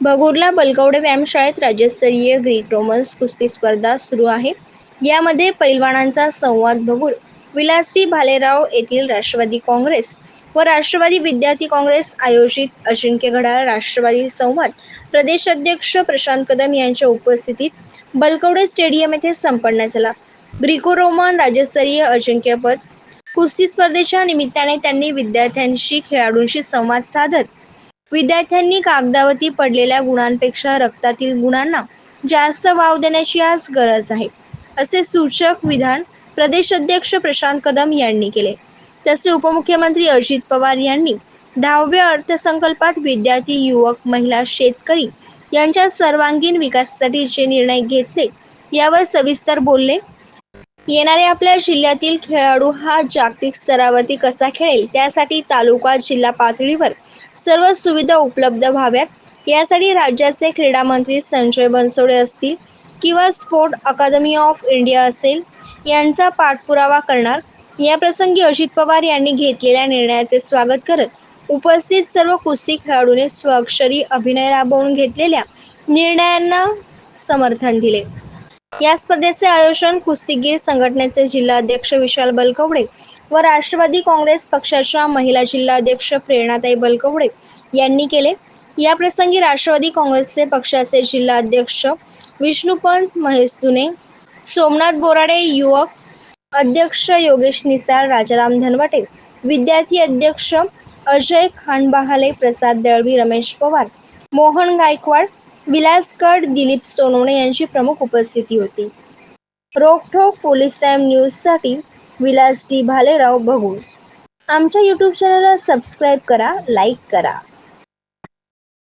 भगूरला बलकवडे व्यायामशाळेत राज्यस्तरीय Greek Romans कुस्ती स्पर्धा सुरू आहे. यामध्ये पैलवानांचा संवाद भगूर विलासटी भालेराव येथील राष्ट्रवादी काँग्रेस व राष्ट्रवादी विद्यार्थी काँग्रेस आयोजित अजिंक्य घडाळ राष्ट्रवादी संवाद प्रदेशाध्यक्ष प्रशांत कदम यांच्या उपस्थितीत बलकवडे स्टेडियम येथे संपन्न झाला. ग्रीको रोमन राज्यस्तरीय अजिंक्यपद कुस्ती स्पर्धेच्या निमित्ताने त्यांनी विद्यार्थ्यांशी खेळाडूंशी संवाद साधत विद्यार्थ्यांनी कागदावरती पडलेल्या गुणांपेक्षा रक्तातील गुणांना जास्त वाव देण्याची आज गरज आहे असे सूचक विधान प्रदेशाध्यक्ष प्रशांत कदम यांनी केले. तसे उपमुख्यमंत्री अजित पवार यांनी दहाव्या अर्थसंकल्पात विद्यार्थी युवक महिला शेतकरी यांच्या सर्वांगीण विकासासाठी जे निर्णय घेतले यावर सविस्तर बोलले. येणारे आपल्या जिल्ह्यातील खेळाडू हा जागतिक स्तरावरती कसा खेळेल? त्यासाठी तालुका जिल्हा पातळीवर सर्व सुविधा उपलब्ध व्हाव्यात. यासाठी राज्याचे क्रीडा मंत्री संजय बनसोडे असतील किंवा स्पोर्ट अकादमी ऑफ इंडिया असेल यांचा पाठपुरावा करणार. याप्रसंगी अजित पवार यांनी घेतलेल्या निर्णयाचे स्वागत करत उपस्थित सर्व कुस्ती खेळाडूने स्वाक्षरी अभिनय राबवून घेतलेल्या निर्णयांना समर्थन दिले. या स्पर्धेचे आयोजन कुस्तीगीर संघटनेचे जिल्हाध्यक्ष विशाल बलकवडे व राष्ट्रवादी काँग्रेस पक्षाच्या महिला जिल्हाध्यक्ष प्रेरणाताई बलकवडे यांनी केले. या प्रसंगी राष्ट्रवादी काँग्रेसचे पक्षाचे जिल्हाध्यक्ष विष्णुपंत महेश दुने सोमनाथ बोराडे युवक अध्यक्ष योगेश निसाळ राजाराम धनवटे विद्यार्थी अध्यक्ष अजय खांडबहाले प्रसाद दळवी रमेश पवार मोहन गायकवाड विलासकड दिलीप सोनवणे यांची प्रमुख उपस्थिती होती. रोखोक पोलीस टाइम न्यूजसाठी विलास डी भालेराव बघू आमच्या यूट्यूब चॅनलला सबस्क्राईब करा लाईक करा.